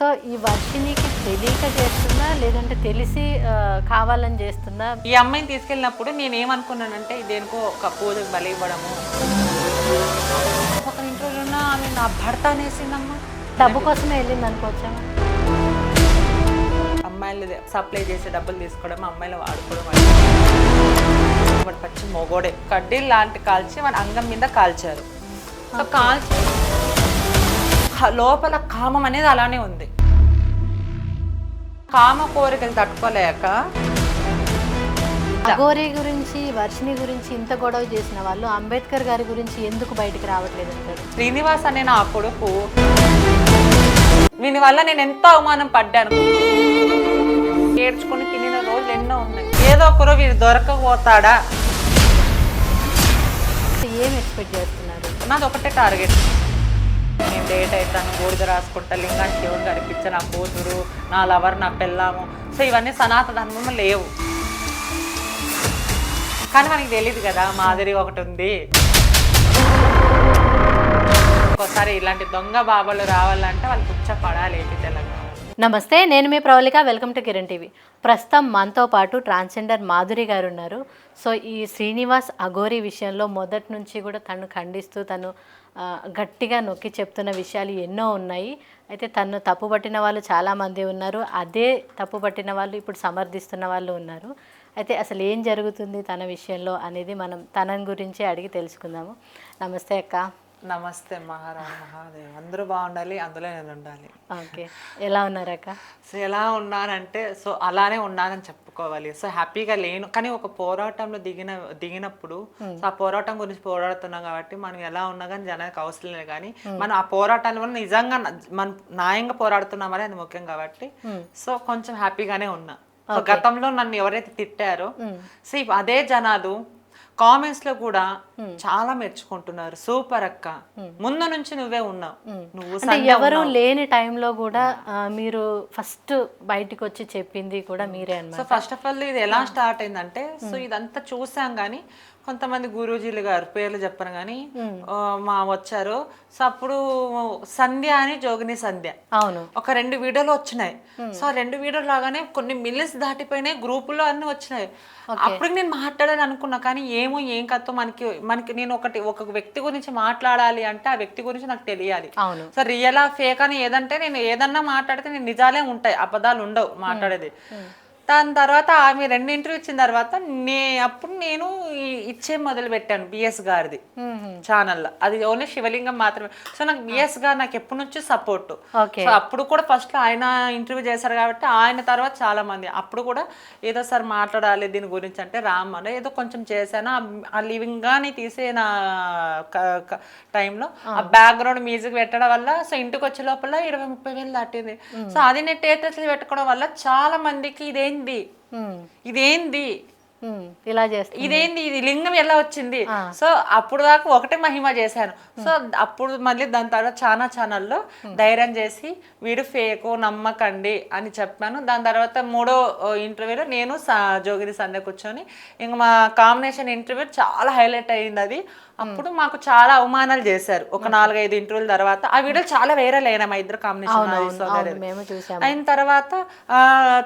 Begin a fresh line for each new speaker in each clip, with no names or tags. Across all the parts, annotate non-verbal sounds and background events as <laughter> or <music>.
So ఈ వర్షినికి తెలియక చేస్తుందా లేదంటే తెలిసి కావాలని చేస్తుందా
ఈ అమ్మాయిని తీసుకెళ్ళినప్పుడు నేను ఏమనుకున్నానంటే దేనికో ఒక పూజకు బలి ఇవ్వడము. ఒక ఇంట్లోనే ఆమె నా భర్త అనేసిందమ్మా.
డబ్బు కోసమే వెళ్ళింది అనుకోవచ్చా?
అమ్మాయిలు సప్లై చేసే డబ్బులు తీసుకోవడం అమ్మాయిలు వాడుకోవడం వాడు పచ్చి మొగోడే. కడ్డీలు లాంటి కాల్చి మన అంగం మీద కాల్చారు. సో కాల్చి లోపల కామం అనేది అలానే ఉంది. కామ కోరికలు తట్టుకోలేక
అఘోరి గురించి వర్షిని గురించి ఇంత గొడవ చేసిన వాళ్ళు అంబేద్కర్ గారి గురించి ఎందుకు బయటికి రావట్లేదు అంటారు
శ్రీనివాస్ అనే నా కొడుకు దీని వల్ల నేను ఎంతో అవమానం పడ్డాను. ఏడ్చుకుని తినిన రోజులు ఎన్నో ఉన్నాయి. ఏదో ఒకరో వీడు దొరకకపోతాడా?
సో ఏం ఎక్స్పెక్ట్ చేస్తున్నారు?
నాది ఒకటే టార్గెట్ నేను డేట్ అవుతాను బూడిద రాసుకుంటా లింగాన్ని శివుడు కనిపించ నా కూతురు నా లవర్ నా పెళ్ళాము. సో ఇవన్నీ సనాతన ధర్మం లేవు. కానీ మనకి తెలియదు కదా మాదిరి ఒకటి ఉంది. ఒక్కోసారి ఇలాంటి దొంగ బాబాలు రావాలంటే వాళ్ళు పుచ్చ పడాలి తెలంగాణ?
నమస్తే నేను మీ Pravalika welcome to Kiran TV. ప్రస్తుతం మనతో పాటు ట్రాన్స్జెండర్ మాధురి గారు ఉన్నారు. సో ఈ శ్రీనివాస్ అఘోరి విషయంలో మొదటి నుంచి కూడా తను ఖండిస్తూ తను గట్టిగా నొక్కి చెప్తున్న విషయాలు ఎన్నో ఉన్నాయి. అయితే తను తప్పుపట్టిన వాళ్ళు చాలామంది ఉన్నారు. అదే తప్పుపట్టిన వాళ్ళు ఇప్పుడు సమర్థిస్తున్న వాళ్ళు ఉన్నారు. అయితే అసలు ఏం జరుగుతుంది తన విషయంలో అనేది మనం తన గురించి అడిగి తెలుసుకుందాము. నమస్తే అక్క.
నమస్తే మహారాజ్ మహాదేవ్ అందరూ బాగుండాలి అందులో నేను ఉండాలి.
ఓకే. ఎలా ఉన్నారు అక్క?
సో ఎలా ఉన్నానంటే సో అలానే ఉన్నానని చెప్పుకోవాలి. సో హ్యాపీగా లేను. కానీ ఒక పోరాటంలో దిగిన దిగినప్పుడు సో ఆ పోరాటం గురించి పోరాడుతున్నాం కాబట్టి మనం ఎలా ఉన్నా కానీ జనానికి అవసరం లేదు కానీ మనం ఆ పోరాటాల వల్ల నిజంగా మనం న్యాయంగా పోరాడుతున్నామని అది ముఖ్యం కాబట్టి సో కొంచెం హ్యాపీగానే ఉన్నా. సో గతంలో నన్ను ఎవరైతే తిట్టారో సో అదే జనాలు కామెంట్స్లో కూడా చాలా మెచ్చుకుంటున్నారు. సూపర్ అక్క. ముందు నుంచి నువ్వే ఉన్నావు. నువ్వు
అంటే
సంధ్య
ఎవరు లేని టైంలో కూడా మీరు ఫస్ట్ బయటికి వచ్చి చెప్పింది కూడా మీరే
సో
అన్నమాట.
ఫస్ట్ ఆఫ్ ఆల్ ఇది ఎలా స్టార్ట్ అయిందంటే సో ఇదంతా చూసాం కానీ కొంతమంది గురూజీలు గారు పేర్లు చెప్పను కానీ మా వచ్చారు. సో అప్పుడు సంధ్య అని జోగిని సంధ్య.
అవును.
ఒక రెండు వీడియోలు వచ్చినాయి. సో ఆ రెండు వీడియోలు లాగానే కొన్ని మిలియన్స్ దాటిపోయినాయి గ్రూపులో అన్ని వచ్చినాయి. అప్పుడు నేను మాట్లాడాలని అనుకున్నా కానీ ఏమో ఏం కథో మనకి మనకి నేను ఒకటి ఒక వ్యక్తి గురించి మాట్లాడాలి అంటే ఆ వ్యక్తి గురించి నాకు తెలియాలి. సో రియలా ఫేక్ అని ఏదంటే నేను ఏదన్నా మాట్లాడితే నేను నిజాలే ఉంటాయి అబద్ధాలు ఉండవు మాట్లాడేది. దాని తర్వాత ఆమె రెండు ఇంటర్వ్యూ ఇచ్చిన తర్వాత నే అప్పుడు నేను ఇచ్చే మొదలు పెట్టాను బిఎస్ గారిది.
మ్మ్.
ఛానల్లో అది ఓన్లీ శివలింగం మాత్రమే. సో నాకు బిఎస్ గారు నాకు ఎప్పటి నుంచో సపోర్ట్ సో అప్పుడు కూడా ఫస్ట్ ఆయన ఇంటర్వ్యూ చేశారు కాబట్టి ఆయన తర్వాత చాలా మంది. అప్పుడు కూడా ఏదో సార్ మాట్లాడాలి దీని గురించి అంటే రామ్ అని ఏదో కొంచెం చేశాను. ఆ- లివింగ్ గాని తీసే నా టైంలో ఆ. బ్యాక్గ్రౌండ్ మ్యూజిక్ పెట్టడం వల్ల సో ఇంటికి వచ్చే లోపల ఇరవై ముప్పై వేలు దాటింది. సో అది నేను టేటర్స్ పెట్టుకోవడం వల్ల చాలా మందికి ఇదేంది. ఇదేంది.
ఇలా చేస్తా
ఇదేంది? ఇది లింగం ఎలా వచ్చింది? సో అప్పుడు దాకా ఒకటే మహిమ చేశాను. సో అప్పుడు మళ్ళీ దాని తర్వాత చాలా ఛానల్లో ధైర్యం చేసి వీడు ఫేకు నమ్మకండి అని చెప్పాను. దాని తర్వాత మూడో ఇంటర్వ్యూలో నేను సా- జోగిరి సంధ్య కూర్చొని ఇంక మా కాంబినేషన్ ఇంటర్వ్యూ చాలా హైలైట్ అయింది అది. అప్పుడు మాకు చాలా అవమానాలు చేశారు. ఒక నాలుగైదు ఇంటర్వ్యూల తర్వాత ఆ వీడియో చాలా వైరల్ అయినా మా ఇద్దరు కాంబినేషన్ అయిన తర్వాత ఆ,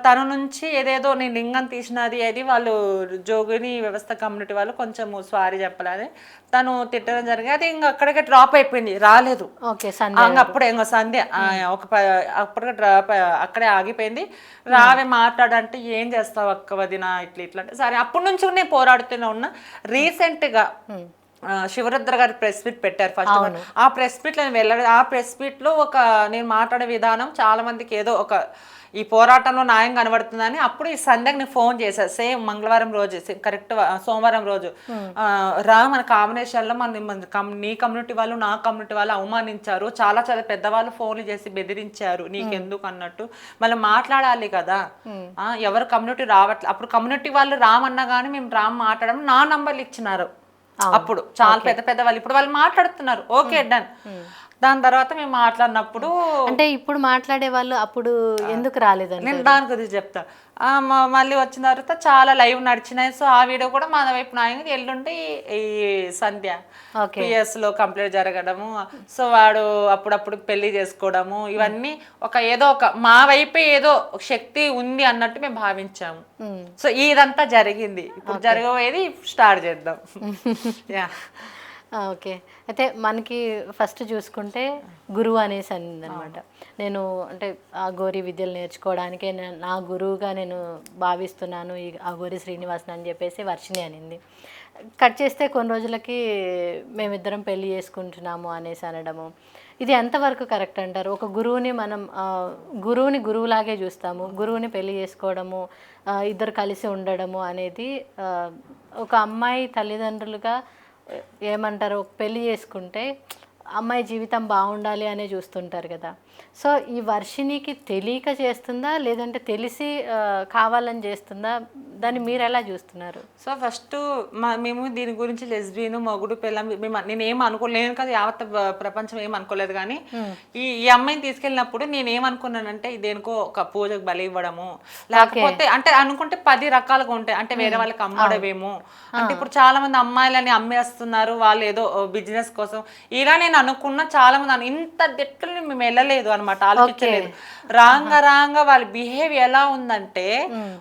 తన నుంచి ఏదేదో నేను లింగం తీసినది అది వాళ్ళు జోగిని వ్యవస్థ కమ్యూనిటీ వాళ్ళు కొంచెం సారీ చెప్పలేదు తను తిట్టడం జరిగింది. అది ఇంకా అక్కడికే డ్రాప్ అయిపోయింది. రాలేదు. అప్పుడే ఇంకో సంధ్య ఒక అప్పటికే డ్రాప్ అక్కడే ఆగిపోయింది. రావే మాట్లాడంటే ఏం చేస్తావు అక్క వదిన? ఇట్లా ఇట్లా అంటే సరే అప్పటి నుంచి నేను పోరాడుతూనే ఉన్నా. రీసెంట్గా ఆ, శివరుద్ర గారు ప్రెస్ మీట్ పెట్టారు ఫస్ట్ ఆ ప్రెస్ మీట్ నేను వెళ్ళడం ఆ ప్రెస్ మీట్లో ఒక నేను మాట్లాడే విధానం చాలా మందికి ఏదో ఒక ఈ పోరాటంలో న్యాయం కనబడుతుందని అప్పుడు ఈ సంధ్యకి నేను ఫోన్ చేశాను సేమ్ మంగళవారం రోజు కరెక్ట్ సోమవారం రోజు. రా మన కాంబినేషన్లో మన నీ కమ్యూనిటీ వాళ్ళు నా కమ్యూనిటీ వాళ్ళు అవమానించారు. చాలా చాలా పెద్దవాళ్ళు ఫోన్లు చేసి బెదిరించారు. నీకెందుకు అన్నట్టు. మళ్ళీ మాట్లాడాలి కదా. ఎవరు కమ్యూనిటీ రావట్లేదు అప్పుడు కమ్యూనిటీ వాళ్ళు రామన్నా కానీ మేము రామ్ మాట్లాడడం నా నంబర్లు ఇచ్చినారు. అప్పుడు చాలా పెద్ద పెద్ద వాళ్ళు ఇప్పుడు వాళ్ళు మాట్లాడుతున్నారు. Okay done. దాని తర్వాత మేము మాట్లాడినప్పుడు
అంటే ఇప్పుడు మాట్లాడే వాళ్ళు అప్పుడు ఎందుకు రాలేదండి
నేను దాని గురించి చెప్తా. మ- మళ్ళీ వచ్చిన తర్వాత చాలా లైవ్ నడిచినాయి. సో ఆ వీడియో కూడా మన వైపు నాయన ఎల్లుండి ఈ సంధ్య
ఓకే.
పిఎస్లో కంప్లీట్ జరగడము. సో వాడు అప్పుడప్పుడు పెళ్ళి చేసుకోవడము. ఇవన్నీ ఒక ఏదో ఒక మా వైపే ఏదో శక్తి ఉంది అన్నట్టు మేము భావించాము. సో ఇదంతా జరిగింది. ఇప్పుడు జరగబోయేది స్టార్ట్ చేద్దాం. <laughs> Yeah
okay. అయితే మనకి ఫస్ట్ చూసుకుంటే గురువు అనేసి అనమాట నేను అంటే ఆ గోరి విద్యలు నేర్చుకోవడానికే నే- గురువుగా నేను భావిస్తున్నాను ఈ ఆ గోరి శ్రీనివాసన్ అని చెప్పేసి వర్షిని అనింది. కట్ చేస్తే కొన్ని రోజులకి మేమిద్దరం పెళ్ళి చేసుకుంటున్నాము అనేసి అనడము. ఇది ఎంతవరకు కరెక్ట్ అంటారు? ఒక గురువుని మనం గురువుని గురువులాగే చూస్తాము. గురువుని పెళ్ళి చేసుకోవడము ఇద్దరు కలిసి ఉండడము అనేది ఒక అమ్మాయి తల్లిదండ్రులుగా ఏమంటారు పెళ్ళి చేసుకుంటే అమ్మాయి జీవితం బాగుండాలి అనే చూస్తుంటారు కదా. సో ఈ వర్షినికి తెలియక చేస్తుందా? లేదంటే తెలిసి కావాలని చేస్తుందా? దాన్ని మీరు ఎలా చూస్తున్నారు?
సో ఫస్ట్ మా మేము దీని గురించి లెస్బియన్ మొగుడు పిల్లం మేము నేను ఏం అనుకోలేను కదా యావత్ ప్ర- ప్రపంచం ఏం అనుకోలేదు కానీ ఈ ఈ అమ్మాయిని తీసుకెళ్ళినప్పుడు నేను ఏమనుకున్నానంటే దేనికో ఒక పూజకు బలి ఇవ్వడము. లేకపోతే అంటే అనుకుంటే పది రకాలుగా ఉంటాయి. అంటే వేరే వాళ్ళకి అమ్మడమేమో అంటే ఇప్పుడు చాలా మంది అమ్మాయిలని అమ్మేస్తున్నారు. వాళ్ళు ఏదో బిజినెస్ కోసం. ఇలా నేను అనుకున్న చాలా మంది ఇంత దిట్టులు మేము వెళ్ళలేదు అనమాట ఆలోచించలేదు. రాంగ రాంగ వాళ్ళ బిహేవ్ ఎలా ఉందంటే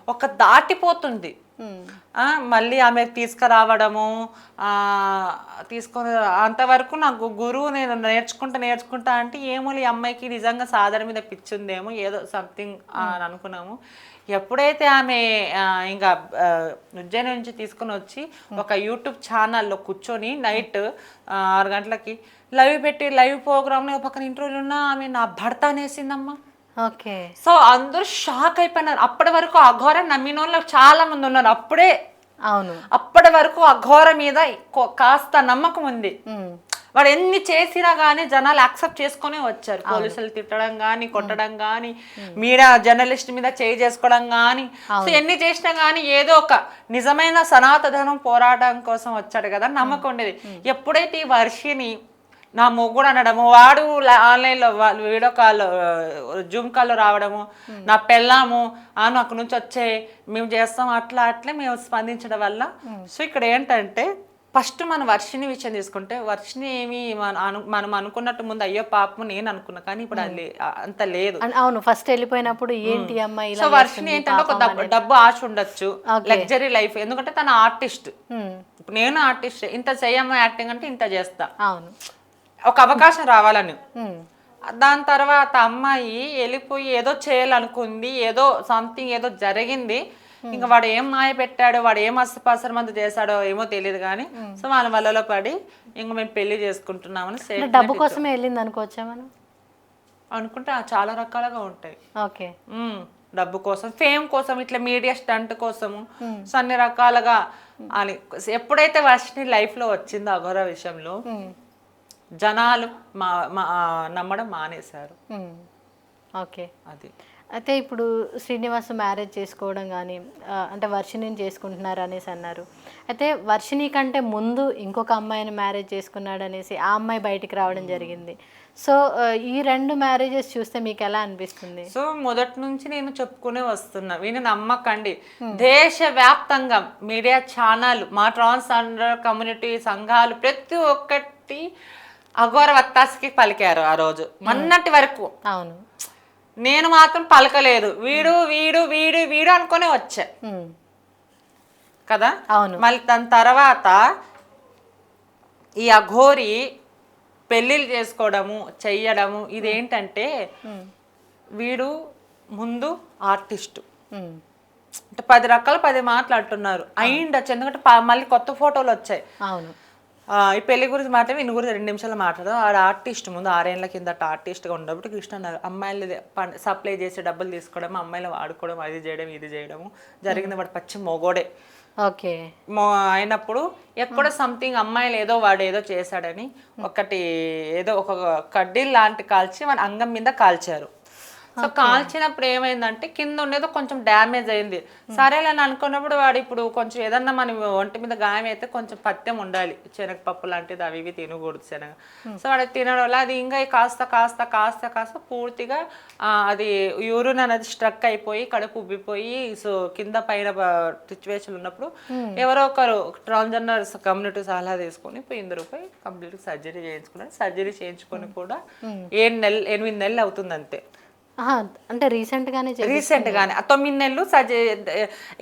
ఒక దాటిపోతుంది. మళ్ళీ ఆమె తీసుకురావడము తీసుకొని అంతవరకు నాకు గురువు నేను నేర్చుకుంటా నేర్చుకుంటా అంటే ఏమో ఈ అమ్మాయికి నిజంగా సాధన మీద పిచ్చుందేమో ఏదో సంథింగ్ అని అనుకున్నాము. ఎప్పుడైతే ఆమె ఇంకా ఉజ్జయిని నుంచి తీసుకొని వచ్చి ఒక యూట్యూబ్ ఛానల్లో కూర్చొని నైట్ ఆరు గంటలకి లైవ్ పెట్టి లైవ్ ప్రోగ్రామ్ ఒక పక్కన ఇంటర్వ్యూలు ఉన్నా ఆమె నా భర్త అనేసిందమ్మా.
ఓకే.
సో అందరూ షాక్ అయిపోయినారు. అప్పటి వరకు అఘోర నమ్మిన వాళ్ళు చాలా మంది ఉన్నారు. అప్పుడే
అవును.
అప్పటి వరకు అఘోర మీద కొ- కాస్త నమ్మకం ఉంది. వాడు ఎన్ని చేసినా గానీ జనాలు యాక్సెప్ట్ చేసుకునే వచ్చారు. పోలీసులు తిట్టడం గానీ కొట్టడం గానీ మీడియా జర్నలిస్ట్ మీద చేయి చేసుకోవడం గానీ. సో ఎన్ని చేసినా గానీ ఏదో ఒక నిజమైన సనాతనం పోరాటం కోసం వచ్చాడు కదా. నమ్మకం ఉండేది. ఎప్పుడైతే ఈ వర్షిని నా మొగ్గుడు అనడము. వాడు లా- ఆన్లైన్లో వాళ్ళు వీడియో కాల్ జూమ్ కాల్లో రావడము. నా పెళ్ళాము. ఆ నాకు నుంచి వచ్చే మేము చేస్తాం అట్లా అట్లే మేము స్పందించడం వల్ల సో ఇక్కడ ఏంటంటే ఫస్ట్ మన వర్షిని విషయం తీసుకుంటే వర్షిని ఏమి మన అను- మనం అనుకున్నట్టు ముందు అయ్యో పాపం నేను అనుకున్నా కానీ ఇప్పుడు అది అంత లేదు.
అవును ఫస్ట్ వెళ్ళిపోయినప్పుడు ఏంటి అమ్మాయి
సో వర్షిని ఏంటంటే ఒక డబ్బు ఆశ ఉండొచ్చు లగ్జరీ లైఫ్. ఎందుకంటే తన ఆర్టిస్ట్. ఇప్పుడు నేను ఆర్టిస్ట్ ఇంత చేయమ్మ యాక్టింగ్ అంటే ఇంత చేస్తా.
అవును.
ఒక అవకాశం రావాలని. దాని తర్వాత అమ్మాయి వెళ్ళిపోయి ఏదో చేయాలనుకుంది ఏదో సంథింగ్ ఏదో జరిగింది. ఇంకా వాడు ఏం మాయ పెట్టాడో వాడు ఏం అస్తపాసర మంది చేశాడో ఏమో తెలియదు కానీ సో వాళ్ళ వలలో పడి ఇంక మేము పెళ్ళి చేసుకుంటున్నామని
డబ్బు కోసమే వెళ్ళింది అనుకోవచ్చా మనం?
అనుకుంటే చాలా రకాలుగా ఉంటాయి.
ఓకే.
డబ్బు కోసం ఫేమ్ కోసం ఇట్లా మీడియా స్టంట్ కోసము సో అన్ని రకాలుగా అని. ఎప్పుడైతే వర్షిని లైఫ్లో వచ్చిందో అఘోర విషయంలో జనాలు మా నమ్మడం మానేశారు.
ఓకే.
అది.
అయితే ఇప్పుడు శ్రీనివాస్ మ్యారేజ్ చేసుకోవడం కానీ అంటే వర్షిని చేసుకుంటున్నారు అనేసి అన్నారు. అయితే వర్షిని కంటే ముందు ఇంకొక అమ్మాయిని మ్యారేజ్ చేసుకున్నాడు అనేసి ఆ అమ్మాయి బయటికి రావడం జరిగింది. సో ఈ రెండు మ్యారేజెస్ చూస్తే మీకు ఎలా అనిపిస్తుంది?
సో మొదటి నుంచి నేను చెప్పుకునే వస్తున్నా వీని నమ్మకండి. దేశవ్యాప్తంగా మీడియా ఛానల్ మా ట్రాన్స్జెండర్ కమ్యూనిటీ సంఘాలు ప్రతి ఒక్కటి అఘోర వత్తాసికి పలికారు ఆ రోజు. మొన్నటి వరకు.
అవును.
నేను మాత్రం పలకలేదు. వీడు వీడు వీడు వీడు అనుకునే వచ్చా. కదా?
అవును.
మళ్ళీ దాని తర్వాత ఈ అఘోరి పెళ్ళిళ్ళు చేసుకోవడము చెయ్యడము ఇదేంటంటే వీడు ముందు ఆర్టిస్టు. అంటే పది రకాల పది మాట్లాడుతున్నారు అయిండొచ్చు. ఎందుకంటే మళ్ళీ కొత్త ఫోటోలు వచ్చాయి.
అవును.
ఈ పెళ్ళి గురించి మాత్రమే ఇన్ని గురించి రెండు నిమిషాలు మాట్లాడదాం. ఆడ ఆర్టిస్ట్ ముందు ఆరేళ్ళ కింద ఆర్టిస్ట్గా ఉన్నప్పుడు కృష్ణ అన్నారు అమ్మాయిలు సప్లై చేసి డబ్బులు తీసుకోవడం అమ్మాయిలు వాడుకోవడం అది చేయడం ఇది చేయడము జరిగింది వాడు పచ్చి మొగోడే.
ఓకే.
అయినప్పుడు ఎక్కడ సంథింగ్ అమ్మాయిలు ఏదో వాడు ఏదో చేశాడని ఒకటి ఏదో ఒక కడ్డీల్ లాంటి కాల్చి మన అంగం మీద కాల్చారు. సో కాల్చినప్పుడు ఏమైందంటే కింద ఉండేది కొంచెం డ్యామేజ్ అయింది. సరేలే అని అనుకున్నప్పుడు వాడు ఇప్పుడు కొంచెం ఏదన్నా మన ఒంటి మీద గాయం అయితే కొంచెం పత్యం ఉండాలి. శనగపప్పు లాంటిది అవి ఇవి తినకూడదు శనగ. సో వాడు తినడం వల్ల అది ఇంకా కాస్త కాస్త కాస్త కాస్త పూర్తిగా అది యూరిన్ అనేది స్ట్రక్ అయిపోయి కడుపు ఉబ్బిపోయి సో కింద పైన సిచ్యువేషన్ ఉన్నప్పుడు ఎవరో ఒకరు ట్రాన్స్జెండర్ కమ్యూనిటీ సలహా తీసుకొని పోయి ఇందరు పోయి కంప్లీట్ సర్జరీ చేయించుకున్నారు. సర్జరీ చేయించుకొని కూడా ఏడు నెలలు ఎనిమిది నెలలు అవుతుంది అంతే
అంటే రీసెంట్ గానే చేసి
రీసెంట్ గానే. తొమ్మిది నెలలు సర్జరీ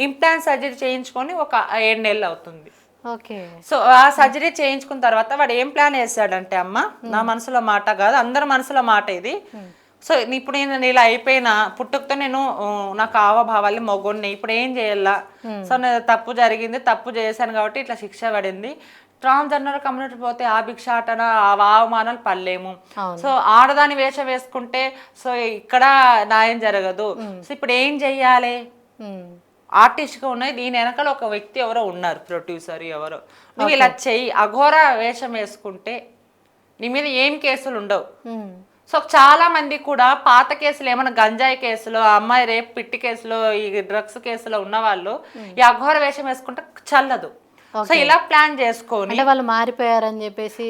ఇంప్లాంట్ సర్జరీ చేయించుకొని ఒక ఏడు నెలలు అవుతుంది.
ఓకే.
సో ఆ సర్జరీ చేయించుకున్న తర్వాత వాడు ఏం ప్లాన్ వేసాడంటే అమ్మ నా మనసులో మాట కాదు అందరి మనసులో మాట ఇది. సో ఇప్పుడు నేను ఇలా అయిపోయినా పుట్టుకతో నేను నాకు ఆవభావాలు మొగ్గున్నాయి ఇప్పుడు ఏం చేయాలా? సో నేను తప్పు జరిగింది తప్పు చేశాను కాబట్టి ఇట్లా శిక్ష పడింది. ట్రాన్స్జెండర్ కమ్యూనిటీ పోతే ఆ భిక్షాటన ఆ అవమానాలు పడలేము. సో ఆడదాని వేష వేసుకుంటే సో ఇక్కడ న్యాయం జరగదు. సో ఇప్పుడు ఏం చెయ్యాలి? ఆర్టిస్ట్గా ఉన్నాయి దీని వెనకాల ఒక వ్యక్తి ఎవరో ఉన్నారు ప్రొడ్యూసర్ ఎవరో. నువ్వు ఇలా చెయ్యి అఘోర వేషం వేసుకుంటే నీ మీద ఏం కేసులు ఉండవు. సో చాలా మంది కూడా పాత కేసులు ఏమైనా గంజాయి కేసులో అమ్మాయి రేపు పిట్టి కేసులో ఈ డ్రగ్స్ కేసులో ఉన్న వాళ్ళు ఈ అఘోర వేషం వేసుకుంటే చల్లదు. సో ఇలా ప్లాన్ చేసుకొని
అంటే వాళ్ళు మారిపోయారని చెప్పేసి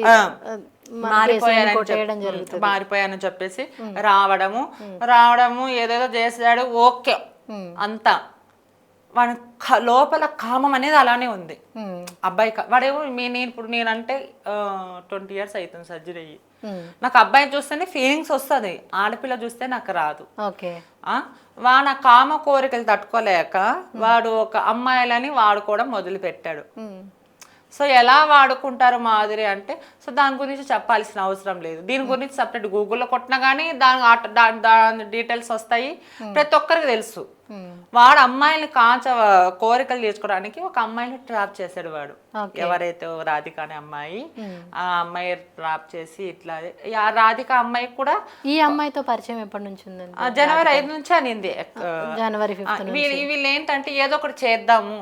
కేసులను
మారిపోయానని చెప్పేసి రావడము. రావడము ఏదేదో చేసాడు ఓకే. అంతా. వాడి లోపల కామం అనేది అలానే ఉంది. అబ్బాయి వాడేమో మీ నేను ఇప్పుడు నేనంటే ట్వంటీ ఇయర్స్ అవుతుంది సర్జరీ అయ్యి. నాకు అబ్బాయిని చూస్తేనే ఫీలింగ్స్ వస్తుంది. ఆడపిల్ల చూస్తే నాకు రాదు. ఆ? వాడు నా కామ కోరికలు తట్టుకోలేక వాడు ఒక అమ్మాయిలని వాడుకోవడం మొదలు పెట్టాడు
ఉమ్,
సో ఎలా వాడుకుంటారు మాదిరి అంటే సో దాని గురించి చెప్పాల్సిన అవసరం లేదు. దీని గురించి సపరేట్ గూగుల్లో కొట్టినా కానీ దాని దాని డీటెయిల్స్ వస్తాయి. ప్రతి ఒక్కరికి తెలుసు. వాడు అమ్మాయిని కాంచ కోరికలు తీర్చుకోవడానికి ఒక అమ్మాయిని ట్రాప్ చేశాడు వాడు. ఎవరైతే రాధిక అనే అమ్మాయి ఆ అమ్మాయి ట్రాప్ చేసి ఇట్లా ఆ రాధిక అమ్మాయి కూడా
ఈ అమ్మాయితో పరిచయం ఎప్పటి నుంచి ఉందండి?
జనవరి ఐదు నుంచి అనింది
జనవరి
వీళ్ళు ఏంటంటే ఏదో ఒకటి చేద్దాము.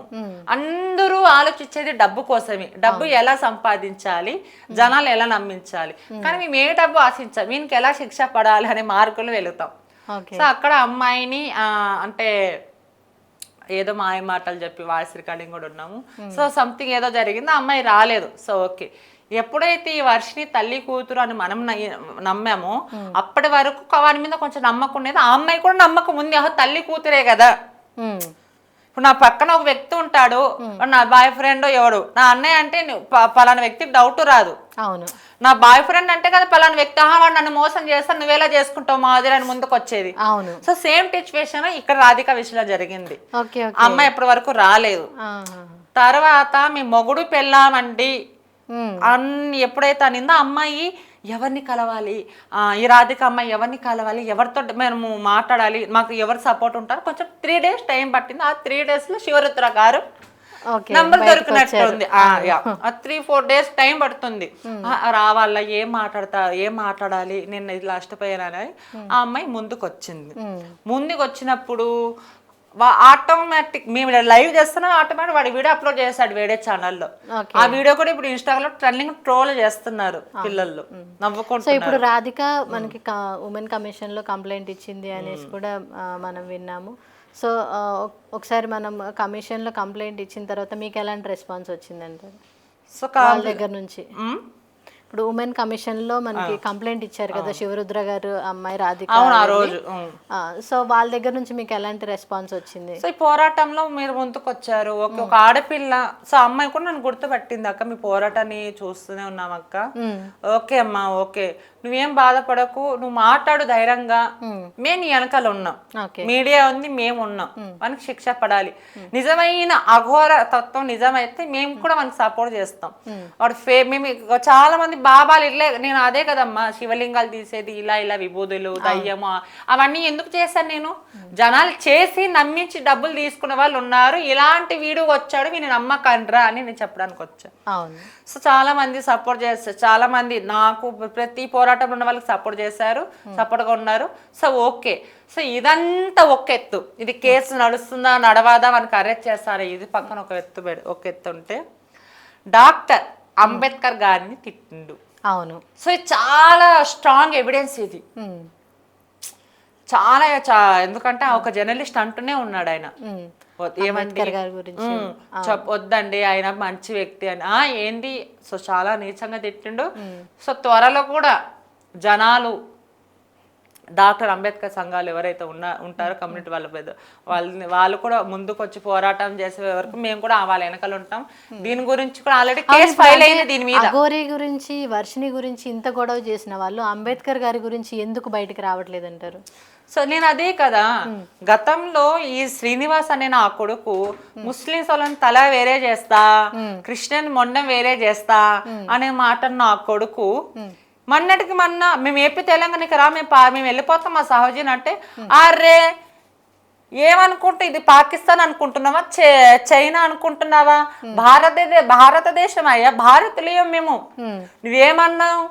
అందరూ ఆలోచించేది డబ్బు కోసమే. డబ్బు ఎలా సంపాదించాలి? జనాలు ఎలా నమ్మించాలి? కానీ మేము ఏ డబ్బు ఆశించాలి వీనికి ఎలా శిక్ష పడాలి అనే మార్గంలో వెళుతాం. సో అక్కడ అమ్మాయిని అంటే ఏదో మాయ మాటలు చెప్పి వాయిస్ రికార్డింగ్ కూడా ఉన్నాము. సో సంథింగ్ ఏదో జరిగింది ఆ అమ్మాయి రాలేదు. So okay. ఎప్పుడైతే ఈ వర్షిని తల్లి కూతురు అని మనం నమ్మామో అప్పటి వరకు వాడి మీద కొంచెం నమ్మకం ఉండేది. ఆ అమ్మాయి కూడా నమ్మకం ఉంది అహో తల్లి కూతురే కదా.
ఉమ్,
ఇప్పుడు నా పక్కన ఒక వ్యక్తి ఉంటాడు నా బాయ్ ఫ్రెండ్ ఎవడు. నా అన్నయ్య అంటే పలానా వ్యక్తికి డౌట్ రాదు.
అవును.
నా బాయ్ ఫ్రెండ్ అంటే కదా పలానా వ్యక్తి ఆహా వాడు నన్ను మోసం చేస్తాను నువ్వేలా చేసుకుంటావు మాదిరి అని ముందుకు వచ్చేది.
అవును.
సో సేమ్ సిచ్యువేషన్ ఇక్కడ రాధిక విషయంలో జరిగింది. అమ్మాయి ఇప్పటి వరకు రాలేదు. తర్వాత మీ మొగుడు పెళ్ళామండి. అన్ని ఎప్పుడైతే అనిందో అమ్మాయి ఎవరిని కలవాలి? ఆ, ఈ రాధిక అమ్మాయి ఎవరిని కలవాలి? ఎవరితో మేము మాట్లాడాలి? మాకు ఎవరు సపోర్ట్ ఉంటారు? కొంచెం త్రీ డేస్ టైం పట్టింది. ఆ త్రీ డేస్లో శివరుద్ర గారు నంబర్ దొరికినట్టు. ఉంది. త్రీ ఫోర్ డేస్ టైం పడుతుంది. రావాలా? ఏం మాట్లాడతా? ఏం మాట్లాడాలి? నేను ఇట్లా నష్టపోయానని ఆ అమ్మాయి ముందుకు వచ్చింది ముందుకు వచ్చినప్పుడు ఆటోమేటిక్ మేము లైవ్ చేస్తున్నాం ఆటోమేటిక్ వాడు వీడియో అప్లోడ్ చేశాడు వేరే ఛానల్లో. ఆ వీడియో కూడా ఇప్పుడు ఇన్స్టాగ్రామ్లో ట్రెండింగ్ ట్రోల్ చేస్తున్నారు పిల్లలు.
సో
నవ్వుకుంటున్నారు.
ఇప్పుడు రాధిక మనకి ఉమెన్ కమిషన్లో కంప్లైంట్ ఇచ్చింది అనేసి కూడా మనం విన్నాము. సో ఒకసారి మనం కమిషన్లో కంప్లైంట్ ఇచ్చిన తర్వాత మీకు ఎలాంటి రెస్పాన్స్ వచ్చిందంటారు?
సో
వాళ్ళ దగ్గర నుంచి. ఇప్పుడు ఉమెన్ కమిషన్లో మనకి కంప్లైంట్ ఇచ్చారు కదా శివరుద్ర గారు అమ్మాయి రాధిక
అవును ఆ. రోజు.
సో వాళ్ళ దగ్గర నుంచి మీకు ఎలాంటి రెస్పాన్స్ వచ్చింది?
సో ఈ పోరాటంలో మీరు ముందుకు వచ్చారు ఒక ఒక ఆడపిల్ల. సో అమ్మాయి కూడా నన్ను గుర్తుపట్టింది అక్క మీ పోరాటాన్ని చూస్తూనే ఉన్నాం అక్క. ఓకే అమ్మా ఓకే. నువ్వేం బాధపడకు నువ్వు మాట్లాడు ధైర్యంగా. మేము నీ వెనకాల ఉన్నాం. మీడియా ఉంది మేము ఉన్నాం. మనకి శిక్ష పడాలి. నిజమైన అఘోర తత్వం నిజమైతే మేము కూడా మనకి సపోర్ట్ చేస్తాం. వాడు ఫే మేము చాలా మంది బాబాలు ఇట్లే నేను అదే కదమ్మా శివలింగాలు తీసేది ఇలా ఇలా విభూదులు దయ్యము అవన్నీ ఎందుకు చేశాను నేను? జనాలు చేసి నమ్మించి డబ్బులు తీసుకునే వాళ్ళు ఉన్నారు. ఇలాంటి వీడియో వచ్చాడు మీరు నమ్మకండ్రా అని నేను చెప్పడానికి వచ్చాను సో చాలా మంది సపోర్ట్ చేస్తారు చాలా మంది నాకు ప్రతి పోరాటం ఉన్న వాళ్ళకి సపోర్ట్ చేశారు సపోర్ట్గా ఉన్నారు. So okay. సో ఇదంతా ఒక ఎత్తు. ఇది కేసు నడుస్తుందా నడవాదా మనకి అరెస్ట్ చేస్తారా? ఇది పక్కన ఒక ఎత్తు పెడు ఒక ఎత్తు ఉంటే. డాక్టర్ అంబేద్కర్ గారిని తిట్టిండు.
అవును.
సో ఇది చాలా స్ట్రాంగ్ ఎవిడెన్స్ ఇది. చాలా ఎందుకంటే ఒక జర్నలిస్ట్ అంటూనే ఉన్నాడు ఆయన.
ఉమ్.
వద్- ఏమండి?
అంబేద్కర్ గారి గురించి.
ఉమ్, చెప్ వద్దండి ఆయన మంచి వ్యక్తి అని. ఆ ఏంది? సో చాలా నీచంగా తిట్టిండు. సో త్వరలో కూడా జనాలు డాక్టర్ అంబేద్కర్ సంఘాలు ఎవరైతే ఉన్న ఉంటారో కమ్యూనిటీ వాళ్ళ పెద్ద వాళ్ళని వాళ్ళు కూడా ముందుకు వచ్చి పోరాటం చేసే వరకు మేము కూడా వాళ్ళ వెనకాల ఉంటాం. దీని గురించి కూడా ఆల్రెడీ కేసు ఫైల్ అయింది దీని మీద.
అఘోరి గురించి వర్షిని గురించి ఇంత గొడవ చేసిన వాళ్ళు అంబేద్కర్ గారి గురించి ఎందుకు బయటకు రావట్లేదు అంటారు
సో నేను అదే కదా గతంలో ఈ శ్రీనివాస్ అనే నా కొడుకు ముస్లింస్ వాళ్ళని తల వేరే చేస్తా క్రిస్టియన్ మొండం వేరే చేస్తా అనే మాట నా కొడుకు మొన్నటికి మొన్న మేము ఏపీ తెలంగాణకి రా మేము మేము వెళ్ళిపోతాం మా సహజీన్ అంటే అరే ఏమనుకుంటే ఇది పాకిస్తాన్ అనుకుంటున్నావా? చైనా అనుకుంటున్నావా? భారతదే భారతదేశం అయ్యా భారతీయం మేము. నువ్వేమన్నావు?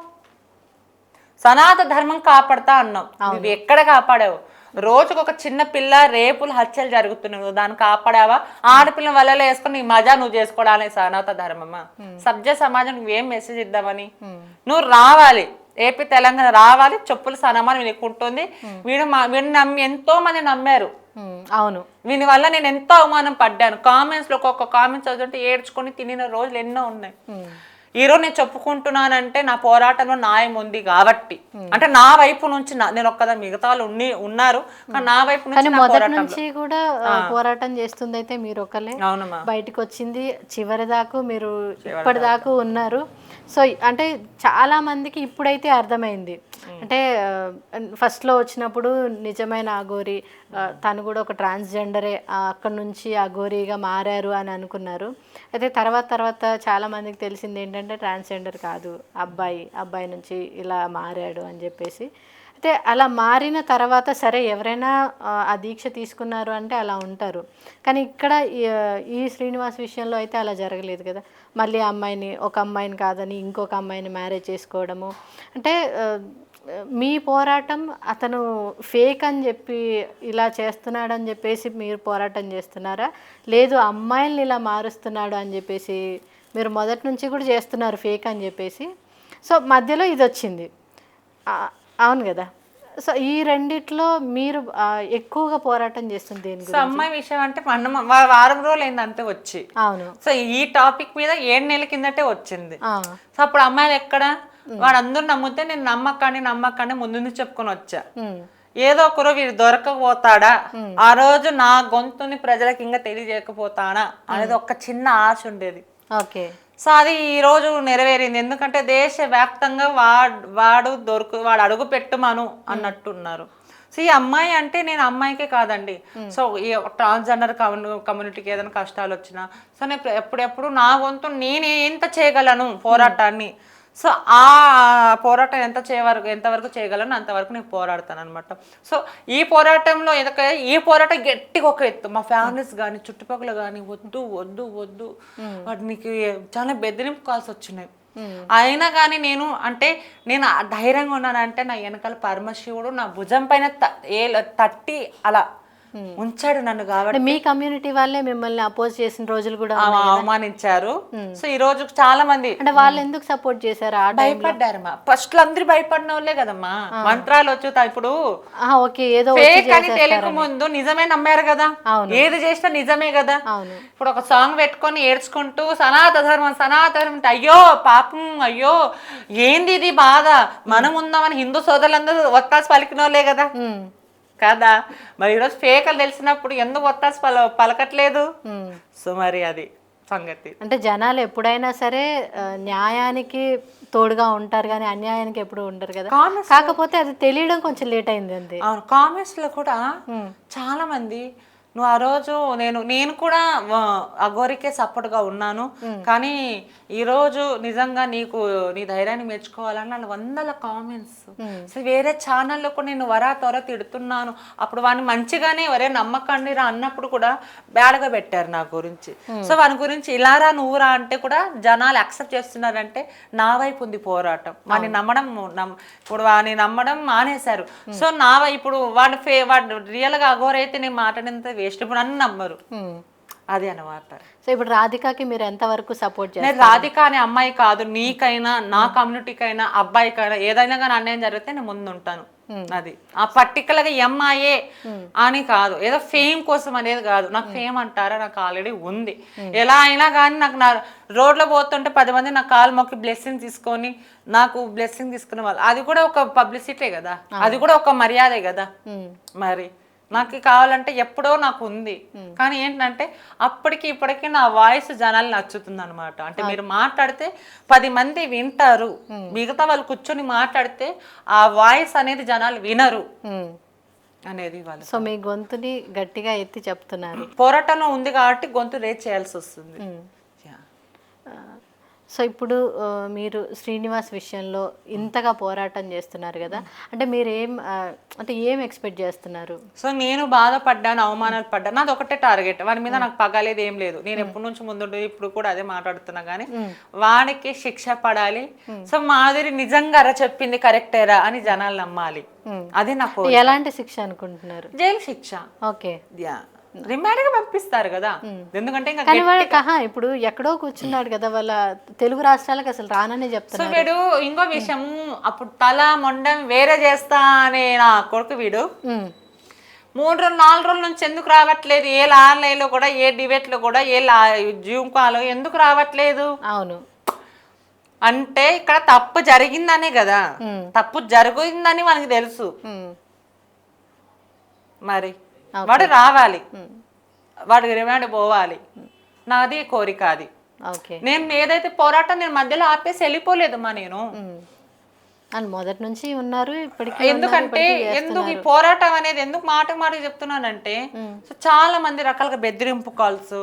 సనాతన ధర్మం కాపాడతా అన్నావు. నువ్వు ఎక్కడ కాపాడావు? రోజుకు ఒక చిన్న పిల్ల రేపులు హత్యలు జరుగుతున్నాయి నువ్వు దాన్ని కాపాడావా? ఆడపిల్ల వలలో వేసుకొని నీ మజా నువ్వు చేసుకోవడానికి సనాతన ధర్మమా? సభ్య సమాజం నువ్వేం మెసేజ్ ఇద్దామని? నువ్వు రావాలి. ఏపీ తెలంగాణ రావాలి. చెప్పులు సనమానం నీకు ఉంటుంది. వీడు వీడిని నమ్మి ఎంతో మంది నమ్మారు.
అవును.
వీని వల్ల నేను ఎంతో అవమానం పడ్డాను. కామెంట్స్లో ఒక్కొక్క కామెంట్స్ చదువుతుంటే ఏడ్చుకొని తినిన రోజులు ఎన్నో ఉన్నాయి. ఈ రోజు నేను చెప్పుకుంటున్నానంటే నా పోరాటంలో న్యాయం ఉంది కాబట్టి. అంటే నా వైపు నుంచి నేను ఒక్కదా మిగతా వాళ్ళు ఉన్ని ఉన్నారు. కానీ నా వైపు నుంచి
నుంచి కూడా పోరాటం చేస్తుంది అయితే మీరు ఒకలే బయటకు వచ్చింది చివరి దాకా మీరు ఇప్పటిదాకా ఉన్నారు. సో అంటే చాలా మందికి ఇప్పుడైతే అర్థమైంది. అంటే ఫస్ట్లో వచ్చినప్పుడు నిజమైన అఘోరి తను కూడా ఒక ట్రాన్స్జెండరే అక్కడ నుంచి అఘోరిగా మారారు అని అనుకున్నారు. అయితే తర్వాత తర్వాత చాలా మందికి తెలిసింది ఏంటంటే ట్రాన్స్జెండర్ కాదు అబ్బాయి అబ్బాయి నుంచి ఇలా మారాడు అని చెప్పేసి. అయితే అలా మారిన తర్వాత సరే ఎవరైనా ఆ, దీక్ష తీసుకున్నారు అంటే అలా ఉంటారు. కానీ ఇక్కడ ఈ శ్రీనివాస్ విషయంలో అయితే అలా జరగలేదు కదా. మళ్ళీ అమ్మాయిని ఒక అమ్మాయిని కాదని ఇంకొక అమ్మాయిని మ్యారేజ్ చేసుకోవడము. అంటే మీ పోరాటం అతను ఫేక్ అని చెప్పి ఇలా చేస్తున్నాడని చెప్పేసి మీరు పోరాటం చేస్తున్నారా? లేదు అమ్మాయిల్ని ఇలా మారుస్తున్నాడు అని చెప్పేసి మీరు మొదటి నుంచి కూడా చేస్తున్నారు ఫేక్ అని చెప్పేసి. సో మధ్యలో ఇది వచ్చింది. అవును కదా? సో ఈ రెండిట్లో మీరు ఎక్కువగా పోరాటం చేస్తుంది దేని
సో అమ్మాయి విషయం అంటే మన వారం రోజులు అయింది అంతే వచ్చి.
అవును.
సో ఈ టాపిక్ మీద ఏడు నెలల కిందటే వచ్చింది. సో అప్పుడు అమ్మాయిలు ఎక్కడ? వాడు అందరూ నమ్మితే నేను నమ్మకాన్ని నమ్మకాన్ని ముందు నుంచి చెప్పుకొని వచ్చా. ఏదో ఒకరు వీడు దొరకకపోతాడా? ఆ రోజు నా గొంతుని ప్రజలకు ఇంకా తెలియజేయకపోతానా? అనేది ఒక చిన్న ఆశ ఉండేది.
ఓకే.
సో అది ఈ రోజు నెరవేరింది. ఎందుకంటే దేశ వ్యాప్తంగా వాడు వాడు దొరుకు వాడు అడుగు పెట్టుమను అన్నట్టున్నారు. సో ఈ అమ్మాయి అంటే నేను అమ్మాయికే కాదండి. సో ఈ ట్రాన్స్జెండర్ కమ్యూనిటీకి ఏదైనా కష్టాలు వచ్చినా సో నేను ఎప్పుడెప్పుడు నా వంతు నేను ఎంత చేయగలను పోరాటాన్ని. సో ఆ పోరాటం ఎంత చేయవరకు ఎంతవరకు చేయగలను అంతవరకు నేను పోరాడతాను అనమాట సో ఈ పోరాటంలో ఎందుకంటే ఈ పోరాటం గట్టిగా ఒక ఎత్తు. మా ఫ్యామిలీస్ కానీ చుట్టుపక్కల కానీ వద్దు వద్దు వద్దు. వాటికి చాలా బెదిరింపు కాల్స్ వచ్చినాయి. అయినా కానీ నేను అంటే నేను ధైర్యంగా ఉన్నానంటే నా వెనకాల పరమశివుడు నా భుజం పైన త- ఏ తట్టి అలా ఉంచాడు నన్ను కాబట్టి.
మీ కమ్యూనిటీ వాళ్ళే మిమ్మల్ని అపోజ్ చేసిన రోజులు కూడా.
అవమానించారు. సో ఈ రోజు చాలా మంది
అంటే వాళ్ళు ఎందుకు సపోర్ట్ చేశారు
భయపడ్డారమ్మా. ఫస్ట్లో అందరూ భయపడిన వాళ్ళే కదమ్మా. మంత్రాలు వచ్చుతా ఇప్పుడు
ఓకే ఏదో
ఫేక్ అని తెలియక ముందు నిజమే నమ్మారు కదా. ఏది చేసినా నిజమే కదా. ఇప్పుడు ఒక సాంగ్ పెట్టుకొని ఏడ్చుకుంటూ సనాత ధర్మం సనాత ధర్మం అయ్యో పాపం అయ్యో ఏంది ఇది బాధ? మనం ఉందామని హిందూ సోదరులందరూ ఒత్తాసు పలికిన వాళ్ళే కదా కదా? మరి ఈరోజు ఫేక్ అని తెలిసినప్పుడు ఎందుకు ఒత్తాసు పల పలకట్లేదు. సో మరి అది సంగతి.
అంటే జనాలు ఎప్పుడైనా సరే న్యాయానికి తోడుగా ఉంటారు కానీ అన్యాయానికి ఎప్పుడు ఉండరు కదా? కాకపోతే అది తెలియడం కొంచెం లేట్ అయింది అంతే.
అవును కామెంట్స్లో కూడా చాలా మంది నువ్వు ఆ రోజు నేను నేను కూడా అఘోరికే సపోర్ట్గా ఉన్నాను కానీ ఈ రోజు నిజంగా నీకు నీ ధైర్యాన్ని మెచ్చుకోవాలని వాళ్ళు వందల కామెంట్స్ సో వేరే ఛానల్లో కూడా నేను వరా త్వర తిడుతున్నాను. అప్పుడు వాడిని మంచిగానే వరే నమ్మకండి రా అన్నప్పుడు కూడా bad గా పెట్టారు నా గురించి. సో వాని గురించి ఇలా రా నువ్వు రా అంటే కూడా జనాలు యాక్సెప్ట్ చేస్తున్నారంటే నా వైపు ఉంది పోరాటం. వాడిని నమ్మడం నమ్- ఇప్పుడు వాడిని నమ్మడం మానేశారు. సో నా ఇప్పుడు వాడు ఫే వాడు రియల్గా అఘోరైతే నేను మాట్లాడినంత వేస్ట్ ఇప్పుడు నన్ను నమ్మరు. అది అన్నమాట.
సో ఇప్పుడు రాధికాకి మీరు ఎంతవరకు సపోర్ట్ చేస్తారు?
రాధిక అనే అమ్మాయి కాదు నీకైనా నా కమ్యూనిటీకైనా అబ్బాయికైనా ఏదైనా కానీ అన్యాయం జరిగితే నేను ముందు ఉంటాను అది. ఆ పర్టికులర్గా ఎంఐఏ అని కాదు. ఏదో ఫేమ్ కోసం అనేది కాదు. నాకు ఫేమ్ అంటారా? నాకు ఆల్రెడీ ఉంది. ఎలా అయినా కానీ నాకు నా రోడ్లో పోతుంటే పది మంది నా కాలు మొక్కి బ్లెస్సింగ్ తీసుకొని నాకు బ్లెస్సింగ్ తీసుకునే వాళ్ళు. అది కూడా ఒక పబ్లిసిటీ కదా? అది కూడా ఒక మర్యాదే కదా? మరి నాకు కావాలంటే ఎప్పుడో నాకు ఉంది. కానీ ఏంటంటే అప్పటికి ఇప్పటికి నా వాయిస్ జనాలు నచ్చుతుంది అనమాట అంటే మీరు మాట్లాడితే పది మంది వింటారు. మిగతా వాళ్ళు కూర్చొని మాట్లాడితే ఆ వాయిస్ అనేది జనాలు వినరు. అనేది వాళ్ళు
సో మీ గొంతుని గట్టిగా ఎత్తి చెప్తున్నారు.
పోరాటంలో ఉంది కాబట్టి గొంతు రేట్ చేయాల్సి వస్తుంది.
సో ఇప్పుడు మీరు శ్రీనివాస్ విషయంలో ఇంతగా పోరాటం చేస్తున్నారు కదా అంటే మీరు ఏం అంటే ఏం ఎక్స్పెక్ట్ చేస్తున్నారు?
సో నేను బాధపడ్డాను అవమానాలు పడ్డాను. నాది ఒకటే టార్గెట్. వాడి మీద నాకు పగలేదు ఏం లేదు. నేను ఎప్పటి నుంచి ముందు ఇప్పుడు కూడా అదే మాట్లాడుతున్నా కానీ వాడికి శిక్ష పడాలి. సో మాదిరి నిజంగా రా చెప్పింది కరెక్టేరా అని జనాలు నమ్మాలి. అది నాకు
ఎలాంటి శిక్ష అనుకుంటున్నారు?
జైలు శిక్ష.
ఓకే.
రిమాండ్గా పంపిస్తారు కదా. ఎందుకంటే ఇంకా
కానీ వాడు కహా ఇప్పుడు ఎక్కడో కూర్చున్నాడు కదా వాళ్ళ తెలుగు రాష్ట్రాలకు అసలు రానని
సో
చెప్తున్నారు
వీడు ఇంకో విషయం అప్పుడు తల మొండం వేరే చేస్తా అనే నా కొడుకు వీడు. మూడు రోజులు నాలుగు రోజుల నుంచి ఎందుకు రావట్లేదు? ఏ ఆన్లైన్లో కూడా ఏ డిబేట్లో కూడా ఏ జూమ్ కాల్ ఎందుకు రావట్లేదు?
అవును.
అంటే ఇక్కడ తప్పు జరిగిందనే కదా. తప్పు జరిగిందని మనకి తెలుసు. మరి వాడు రావాలి. వాడికి రిమాండ్ పోవాలి. నాది కోరిక అది.
ఓకే
నేను ఏదైతే పోరాటం నేను మధ్యలో ఆపేసి వెళ్ళిపోలేదమ్మా నేను.
ఉమ్. అని మొదటి నుంచి ఉన్నారు ఇప్పటికీ
ఎందుకంటే ఎందుకు ఈ పోరాటం అనేది ఎందుకు మాట మాట చెప్తున్నానంటే సో చాలా మంది రకాలుగా బెదిరింపు కాల్స్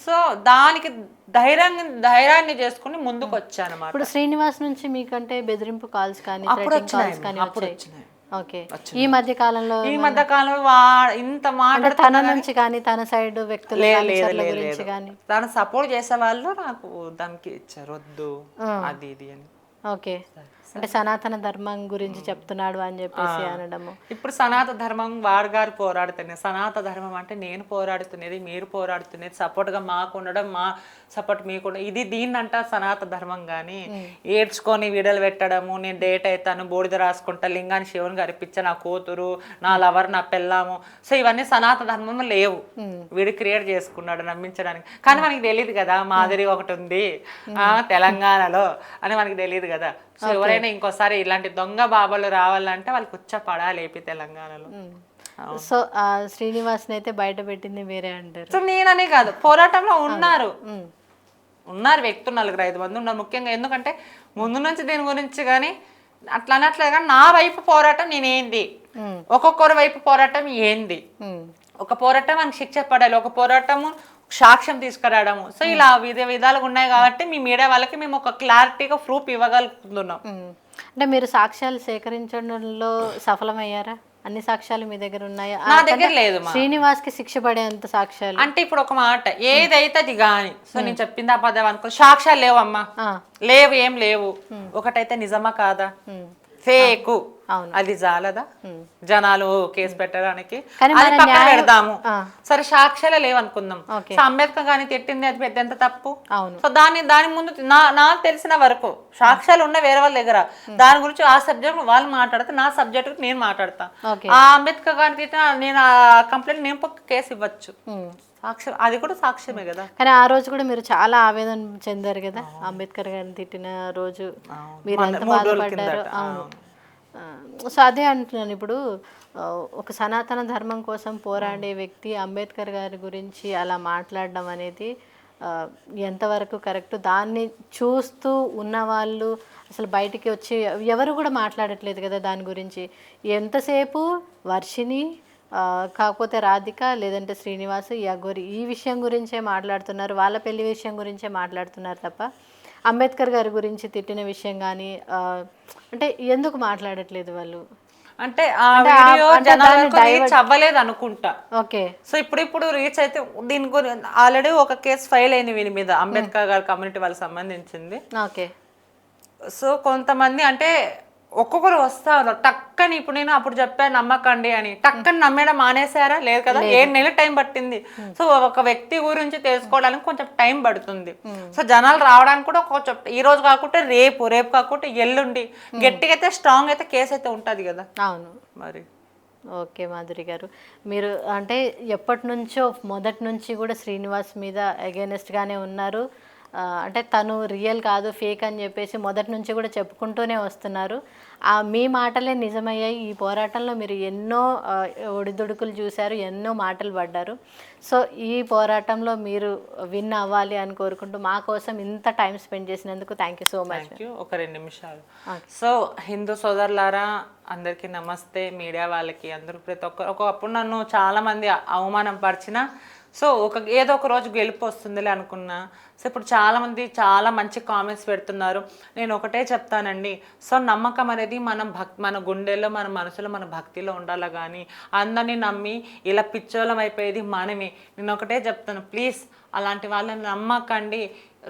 సో దానికి ధైర్యాన్ని ధైర్యాన్ని చేసుకుని ముందుకు వచ్చానమాట
ఇప్పుడు శ్రీనివాస్ నుంచి మీకంటే బెదిరింపు కాల్స్ కానీ
అప్పుడు వచ్చినాయి
ఓకే. ఈ మధ్య కాలంలో
ఈ మధ్య కాలంలో ఇంత మాట్లాడుతూ
తన నుంచి కానీ తన సైడ్ వ్యక్తుల
దాన్ని సపోర్ట్ చేసే వాళ్ళు నాకు దానికి ఇచ్చారు వద్దు అది ఇది అని.
ఓకే. అంటే సనాతన ధర్మం గురించి చెప్తున్నాడు అని చెప్పేసి అనడము.
ఇప్పుడు సనాత ధర్మం వాడు గారు పోరాడుతున్నది సనాత ధర్మం అంటే నేను పోరాడుతున్నది మీరు పోరాడుతున్నది support గా మాకు ఉండడం మా సపోర్ట్ మీకు. ఇది దీన్నంట సనాత ధర్మం కానీ ఏడ్చుకొని వీడలు పెట్టడము నేను డేట్ అవుతాను బూడిద రాసుకుంటా లింగాన్ని శివుని గరిపించా నా కూతురు నా లవర్ నా పెళ్ళాము. సో ఇవన్నీ సనాత ధర్మం లేవు. వీడు క్రియేట్ చేసుకున్నాడు నమ్మించడానికి. కానీ మనకి తెలియదు కదా మాదిరి ఒకటి ఉంది ఆ, తెలంగాణలో అని మనకి తెలియదు కదా. సో ఎవరైనా ఇంకోసారి ఇలాంటి దొంగ బాబాలు రావాలంటే వాళ్ళకి ఉచ్చ పడాలి ఏపీ తెలంగాణలో.
సో ఆ శ్రీనివాస్ని అయితే బయట పెట్టింది వేరే అంటారు.
సో నేననే కాదు పోరాటంలో ఉన్నారు. ఉన్నారు వ్యక్తులు నలుగురు ఐదు మంది ఉన్నారు ముఖ్యంగా. ఎందుకంటే ముందు నుంచి దీని గురించి కానీ అట్లా అనట్లేదు. కానీ నా వైపు పోరాటం నేనేంది? ఒక్కొక్కరి వైపు పోరాటం ఏంది? ఒక పోరాటం మనకి శిక్ష పడాలి. ఒక పోరాటము సాక్ష్యం తీసుకురావడము. సో ఇలా వివిధ విధాలుగా ఉన్నాయి కాబట్టి మీ మీడియా వాళ్ళకి మేము ఒక క్లారిటీగా ప్రూఫ్ ఇవ్వగలుగుతున్నాం.
అంటే మీరు సాక్ష్యాలు సేకరించడంలో సఫలమయ్యారా? అన్ని సాక్ష్యాలు మీ దగ్గర ఉన్నాయా?
నా దగ్గర లేదు
శ్రీనివాస్కి శిక్ష పడేంత సాక్ష్యాలు?
అంటే ఇప్పుడు ఒక మాట ఏదైతే అది గాని. సో నేను చెప్పింది అబద్ధం అనుకో సాక్ష్యాలు లేవమ్మా.
ఆ,
లేవు ఏం లేవు. ఒకటైతే నిజమా కాదా? ఫేక్. అది జాలదా. జనాలు కేసు పెట్టడానికి? అది పక్కన పెడదాము. సరే సాక్ష్యాలే లేవనుకుందాం. అంబేద్కర్ గాని తిట్టింది అది పెద్ద ఎంత తప్పు? సో దాని దాని ముందు నా నాకు తెలిసిన వరకు సాక్ష్యాలు ఉన్న వేరే వాళ్ళ దగ్గర. దాని గురించి ఆ సబ్జెక్ట్ వాళ్ళు మాట్లాడితే నా సబ్జెక్ట్ నేను మాట్లాడతా.
ఓకే.
ఆ అంబేద్కర్ గారిని తిట్టిన నేను ఆ కంప్లైంట్ నేను పక్క కేసు ఇవ్వచ్చు. సాక్ష్యం అది కూడా సాక్ష్యమే కదా.
కానీ ఆ రోజు కూడా మీరు చాలా ఆవేదన చెందారు కదా. అంబేద్కర్ గారిని తిట్టిన రోజు. మీరు ఎంత బాధపడ్డారో అవును. సో అదే అంటున్నాను ఇప్పుడు ఒక సనాతన ధర్మం కోసం పోరాడే వ్యక్తి అంబేద్కర్ గారి గురించి అలా మాట్లాడడం అనేది ఎంతవరకు కరెక్ట్? దాన్ని చూస్తూ ఉన్నవాళ్ళు అసలు బయటికి వచ్చి ఎవరు కూడా మాట్లాడట్లేదు కదా దాని గురించి. ఎంతసేపు వర్షిని కాకపోతే రాధిక లేదంటే శ్రీనివాస్ ఈ అఘోరి ఈ విషయం గురించే మాట్లాడుతున్నారు. వాళ్ళ పెళ్ళి విషయం గురించే మాట్లాడుతున్నారు తప్ప అంబేద్కర్ గారి గురించి తిట్టిన విషయం కానీ అంటే ఎందుకు మాట్లాడట్లేదు వాళ్ళు?
అంటే ఆ వీడియో
అంటే
జనాల
దాన్ని
వరకు రీచ్ అవ్వలేదు అనుకుంటా
ఓకే.
సో ఇప్పుడు ఇప్పుడు రీచ్ అయితే దీని గురించి ఆల్రెడీ ఒక కేసు ఫైల్ అయింది వీని మీద అంబేద్కర్ గారి కమ్యూనిటీ వాళ్ళకి సంబంధించింది.
ఓకే.
సో కొంతమంది అంటే ఒక్కొక్కరు వస్తారు టక్కని ఇప్పుడు నేను అప్పుడు చెప్పాను నమ్మకండి అని. టక్కని నమ్మేయడం మానేశారా? లేదు కదా ఏడు నెలలు టైం పట్టింది. సో ఒక వ్యక్తి గురించి తెలుసుకోవడానికి కొంచెం టైం పడుతుంది. సో జనాలు రావడానికి కూడా కొంచెం ఈ రోజు కాకుంటే రేపు రేపు కాకుంటే ఎల్లుండి. గట్టిగా అయితే స్ట్రాంగ్ అయితే కేసు అయితే ఉంటది కదా.
అవును.
మరి.
ఓకే మాధురి గారు. మీరు అంటే ఎప్పటి నుంచో మొదటి నుంచి కూడా శ్రీనివాస్ మీద అగేనెస్ట్గానే ఉన్నారు. అంటే తను రియల్ కాదు ఫేక్ అని చెప్పేసి మొదటి నుంచి కూడా చెప్పుకుంటూనే వస్తున్నారు. మీ మాటలే నిజమయ్యాయి. ఈ పోరాటంలో మీరు ఎన్నో ఒడిదుడుకులు చూశారు ఎన్నో మాటలు పడ్డారు. సో ఈ పోరాటంలో మీరు విన్ అవ్వాలి అని కోరుకుంటూ మా కోసం ఇంత టైం స్పెండ్ చేసినందుకు థ్యాంక్ యూ సో మచ్.
ఒక రెండు నిమిషాలు. సో హిందూ సోదరులారా అందరికీ నమస్తే. మీడియా వాళ్ళకి అందరూ ప్రతి ఒక్కరు ఒకప్పుడు నన్ను చాలా మంది అవమానం పరిచిన సో ఒక ఏదో ఒక రోజు గెలుపు వస్తుందిలే అనుకున్నా. సో ఇప్పుడు చాలామంది చాలా మంచి కామెంట్స్ పెడుతున్నారు. నేను ఒకటే చెప్తానండి. సో నమ్మకం అనేది మనం భక్ మన గుండెల్లో మన మనసులో మన భక్తిలో ఉండాలి కానీ అందరినీ నమ్మి ఇలా పిచ్చోళం అయిపోయేది మనమే. నేను ఒకటే చెప్తాను. ప్లీజ్ అలాంటి వాళ్ళని నమ్మకండి.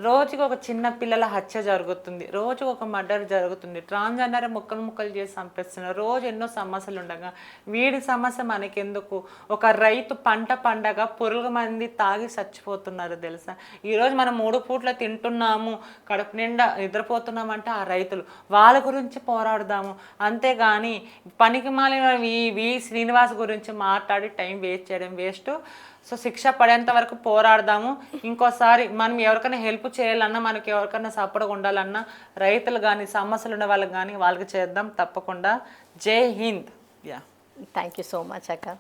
రోజుకి ఒక చిన్న పిల్లల హత్య జరుగుతుంది. రోజు ఒక మర్డర్ జరుగుతుంది. ట్రాన్స్జెండర్ ముక్కలు ముక్కలు చేసి చంపేస్తున్నారు. రోజు ఎన్నో సమస్యలు ఉండగా వీడి సమస్య మనకెందుకు? ఒక రైతు పంట పండగ పొరుగు మంది తాగి చచ్చిపోతున్నారు తెలుసా? ఈరోజు మనం మూడు పూట్ల తింటున్నాము కడుపు నిండా నిద్రపోతున్నామంటే ఆ రైతులు. వాళ్ళ గురించి పోరాడదాము. అంతేగాని పనికి మాలిన వి వి శ్రీనివాస్ గురించి మాట్లాడి టైం వేస్ట్ చేయడం వేస్ట్. సో శిక్ష పడేంత వరకు పోరాడదాము. ఇంకోసారి మనం ఎవరికైనా హెల్ప్ చేయాలన్నా మనకి ఎవరికైనా సపోర్ట్గా ఉండాలన్నా రైతులు కానీ సమస్యలు ఉన్న వాళ్ళకి కానీ వాళ్ళకి చేద్దాం తప్పకుండా. జై Hind. Yeah
thank you so much అక్క.